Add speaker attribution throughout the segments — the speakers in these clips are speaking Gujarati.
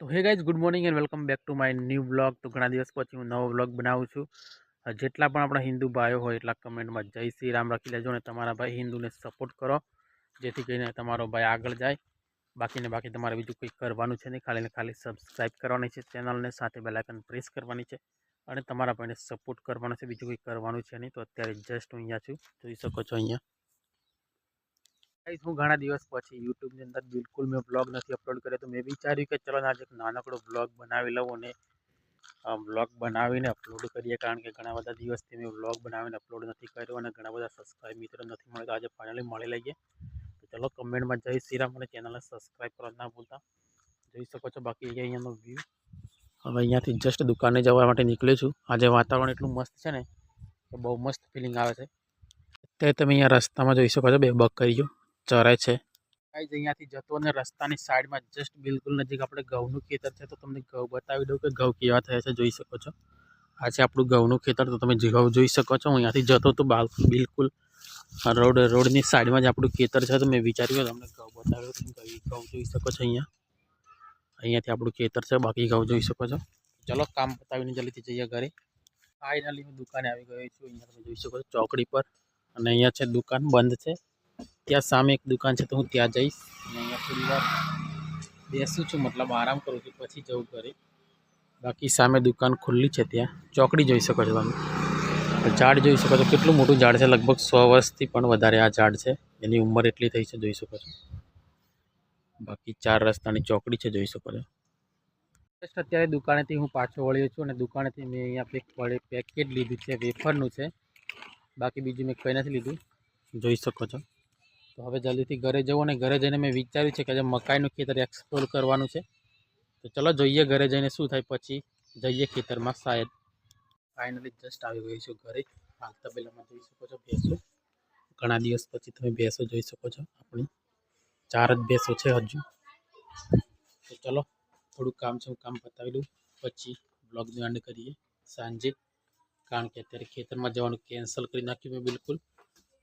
Speaker 1: તો hey guys, good morning and welcome back to my new blog તો ઘણા દિવસ પછી હું નવો બ્લોગ બનાવું છું. જેટલા પણ આપણા હિન્દુ ભાઈઓ હોય, એટલા કમેન્ટમાં જય શ્રી રામ રાખી લેજો અને તમારા ભાઈ હિન્દુને સપોર્ટ કરો, જેથી કરીને તમારો ભાઈ આગળ જાય. બાકીને બાકી તમારે બીજું કંઈ કરવાનું છે નહીં, ખાલી ખાલી સબસ્ક્રાઈબ કરવાની છે ચેનલને સાથે બેલાઇકન પ્રેસ કરવાની છે અને તમારા ભાઈને સપોર્ટ કરવાનો છે, બીજું કંઈ કરવાનું છે નહીં. તો અત્યારે જસ્ટ હું અહીંયા છું. જોઈ શકો છો અહીંયા. ગાઈઝ હું ઘણા દિવસ પછી યુટ્યુબની અંદર બિલકુલ મેં બ્લોગ નથી અપલોડ કર્યો, તો મેં વિચાર્યું કે ચલો આજે એક નાનકડો બ્લોગ બનાવી લઉં અને બ્લોગ બનાવીને અપલોડ કરીએ. કારણ કે ઘણા બધા દિવસથી મેં બ્લોગ બનાવીને અપલોડ નથી કર્યો અને ઘણા બધા સબસ્ક્રાઈબ મિત્રો નથી મળ્યો આજે ફાઇનલી મળી લઈએ. તો ચલો કમેન્ટમાં જય શ્રીરામ અને ચેનલને સબસ્ક્રાઈબ કરવા ના ભૂલતા. જોઈ શકો છો બાકી અહીંયાનો વ્યૂ હવે અહીંયાથી જસ્ટ દુકાને જવા માટે નીકળ્યો છું. આજે વાતાવરણ એટલું મસ્ત છે ને બહુ મસ્ત ફિલિંગ આવે છે. અત્યારે તમે અહીંયા રસ્તામાં જોઈ શકો છો, બે બકરીઓ ચરે છે. ગાઈઝ, અહીંયાથી જતો અને રસ્તાની સાઈડમાં જસ્ટ બિલકુલ નજીક આપણે ઘઉંનું ખેતર છે, તો તમને ઘઉં બતાવી દઉં કે ઘઉં કેવા થયા છે, જોઈ શકો છો. આ છે આપણું ઘઉંનું ખેતર, તો તમે ઘઉં જોઈ શકો છો. અહીંયાથી જતો તો બાલ બિલકુલ રોડ, રોડની સાઈડમાં જ આપણું ખેતર છે, તો મેં વિચાર્યું તમને ઘઉં બતાવ્યો તમે ઘઉં જોઈ શકો છો અહીંયા. અહીંયાથી આપણું ખેતર છે, બાકી ઘઉં જોઈ શકો છો. ચલો, કામ પતાવીને જલ્દીથી જઈએ ઘરે. ફાઇનલી હું દુકાને આવી ગયો છું, અહીંયા તમે જોઈ શકો છો, ચોકડી પર. અને અહીંયા છે દુકાન બંધ છે. ત્યાં સામે એક દુકાન છે તો હું ત્યાં જઈશ. અને અહીંયા થોડી વાર બેસું છું, મતલબ આરામ કરું છું, પછી જવું ઘરે. બાકી સામે દુકાન ખુલ્લી છે ત્યાં. ચોકડી જોઈ શકો છો તમે. ઝાડ જોઈ શકો છો. કેટલું મોટું ઝાડ છે, લગભગ સો વર્ષથી પણ વધારે આ ઝાડ છે. એની ઉંમર એટલી થઈ છે, જોઈ શકો છો. બાકી ચાર રસ્તાની ચોકડી છે, જોઈ શકો છો. જસ્ટ અત્યારે દુકાનેથી હું પાછો વળ્યો છું અને દુકાનેથી મેં અહીંયા પેક વળે પેકેટ લીધું છે, વેફરનું છે. બાકી બીજું મેં કંઈ નથી લીધું. જોઈ શકો છો. તો હવે જલ્દીથી ઘરે જવું અને ઘરે જઈને મેં વિચાર્યું છે કે આજે મકાઈનું ખેતર એક્સપ્લોર કરવાનું છે. તો ચલો જોઈએ ઘરે જઈને શું થાય પછી. જઈએ ખેતરમાં શાયદ ફાઇનલી જસ્ટ આવી ગયું છું ઘરે. હાલ પહેલાંમાં જોઈ શકો છો ભેંસો. ઘણા દિવસ પછી તમે ભેંસો જોઈ શકો છો. આપણી ચાર જ ભેંસો છે હજુ. તો ચલો થોડું કામ છે, હું કામ પતાવી લઉં પછી બ્લોગ એન્ડ કરીએ સાંજે. કારણ કે અત્યારે ખેતરમાં જવાનું કેન્સલ કરી નાખ્યું મેં બિલકુલ.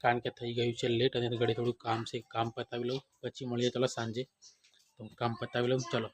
Speaker 1: કારણ કે થઈ ગયું છે લેટ અને ઘડી થોડું કામ છે, કામ પતાવી લઉં, પછી મળીએ ચલો સાંજે. તો કામ પતાવી લઉં, ચલો.